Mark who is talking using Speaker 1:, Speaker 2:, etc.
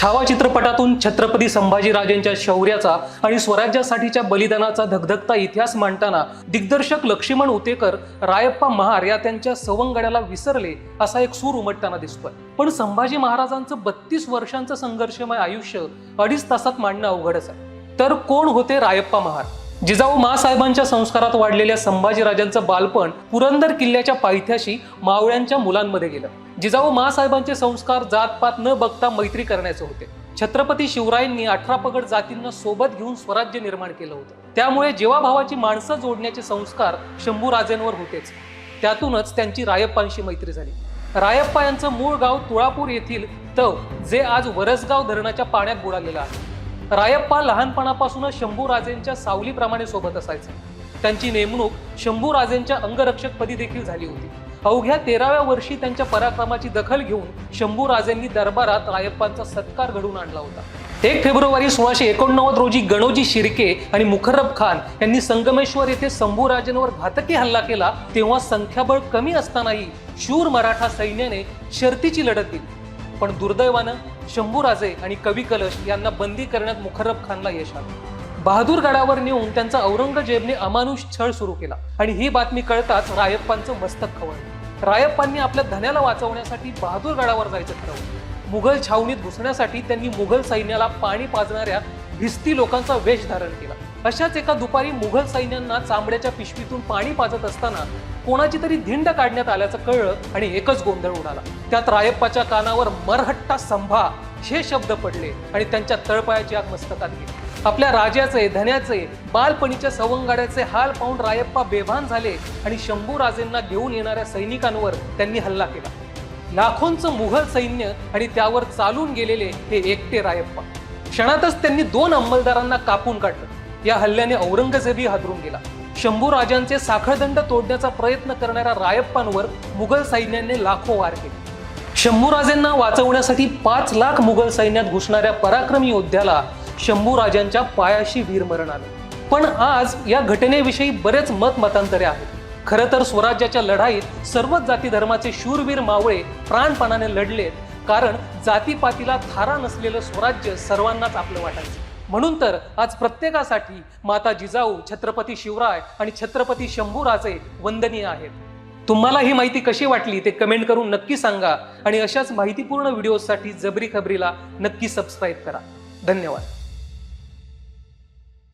Speaker 1: छावा चित्रपटातून छत्रपती संभाजीराजेंच्या शौर्याचा आणि स्वराज्यासाठीच्या बलिदानाचा धगधगता इतिहास मांडताना दिग्दर्शक लक्ष्मण उतेकर रायप्पा महार या त्यांच्या सवंगड्याला विसरले असा एक सूर उमटताना दिसतोय. पण संभाजी महाराजांचं बत्तीस वर्षांचं संघर्षमय आयुष्य अडीच तासात मांडणं अवघडच आहे. तर कोण होते रायप्पा महार? जिजाऊ मासाहेबांच्या संस्कारात वाढलेल्या संभाजीराजांचं बालपण पुरंदर किल्ल्याच्या पायथ्याशी मावळ्यांच्या मुलांमध्ये गेलं. जिजाऊ मासाहेबांचे संस्कार जातपात न बघता मैत्री करण्याचे होते. छत्रपती शिवरायांनी अठरा पगड जातींना सोबत घेऊन स्वराज्य निर्माण केलं होतं. त्यामुळे जेवाभावाची माणसं जोडण्याचे संस्कार शंभूराजेंवर होतेच. त्यातूनच त्यांची रायप्पांशी मैत्री झाली. रायप्पा यांचं मूळ गाव तुळापूर येथील तव जे आज वरसगाव धरणाच्या पाण्यात बुडालेलं आहे. रायप्पा लहानपणापासूनच शंभूराजेंच्या सावलीप्रमाणे सोबत असायचे. त्यांची नेमणूक शंभूराजेंच्या अंगरक्षकपदी देखील झाली होती. अवघ्या तेराव्या वर्षी त्यांच्या पराक्रमाची दखल घेऊन शंभू राजेंनी दरबारात रायप्पांचा सत्कार घडवून आणला होता. एक फेब्रुवारी सोळाशे एकोणनव्वद रोजी गणोजी शिर्के आणि मुखर्रब खान यांनी संगमेश्वर येथे शंभूराजेंवर घातकी हल्ला केला तेव्हा संख्याबळ कमी असतानाही शूर मराठा सैन्याने शर्तीची लढत दिली. पण दुर्दैवानं शंभूराजे आणि कवी कलश यांना बंदी करण्यात मुखर्रब खानला यश आलं. बहादूर गडावर नेऊन त्यांचा औरंगजेबने अमानुष छळ सुरू केला. आणि ही बातमी कळताच रायप्पांचं मस्तक खवळलं. रायप्पांनी आपल्या धन्याला वाचवण्यासाठी बहादूर गडावर जायचं ठरवलं. मुघल छावणीत घुसण्यासाठी त्यांनी मुघल सैन्याला पाणी पाजणाऱ्या भिस्ती लोकांचा वेश धारण केला. अशाच एका दुपारी मुघल सैन्यांना चांबड्याच्या पिशवीतून पाणी पाजत असताना कोणाची तरी धिंड काढण्यात आल्याचं कळलं आणि एकच गोंधळ उडाला. त्यात रायप्पाच्या कानावर मरहट्टा संभा हे शब्द पडले आणि त्यांच्या तळपायाची आग मस्तकात गेली. आपल्या राजाचे धन्याचे बालपणीच्या सवंगाड्याचे हाल पाहून रायप्पा बेभान झाले आणि शंभूराजेंना घेऊन येणाऱ्या सैनिकांवर त्यांनी हल्ला केला. लाखोंचं मुघल सैन्य आणि त्यावर चालून गेलेले हे एकटे रायप्पा. क्षणातच त्यांनी दोन अंमलदारांना कापून काढलं. या हल्ल्याने औरंगजेबही हादरून गेला. शंभू राजांचे साखळदंड तोडण्याचा प्रयत्न करणाऱ्या रायप्पांवर मुघल सैन्याने लाखो वार केले. शंभूराजेंना वाचवण्यासाठी पाच लाख मुघल सैन्यात घुसणाऱ्या पराक्रमी योद्ध्याला शंभूराजांच्या पायाशी वीरमरण आलं. पण आज या घटनेविषयी बरेच मत मतांतरे आहेत. खरं तर स्वराज्याच्या लढाईत सर्वच जाती धर्माचे शूरवीर मावळे प्राणपणाने लढलेत कारण जातीपातीला थारा नसलेलं स्वराज्य सर्वांनाच आपलं वाटायचं. म्हणून तर आज प्रत्येकासाठी माता जिजाऊ छत्रपती शिवराय आणि छत्रपती शंभूराजे वंदनीय आहेत. तुम्हाला ही माहिती कशी वाटली ते कमेंट करून नक्की सांगा आणि अशाच माहितीपूर्ण व्हिडिओसाठी जबरी खबरीला नक्की सबस्क्राईब करा. धन्यवाद.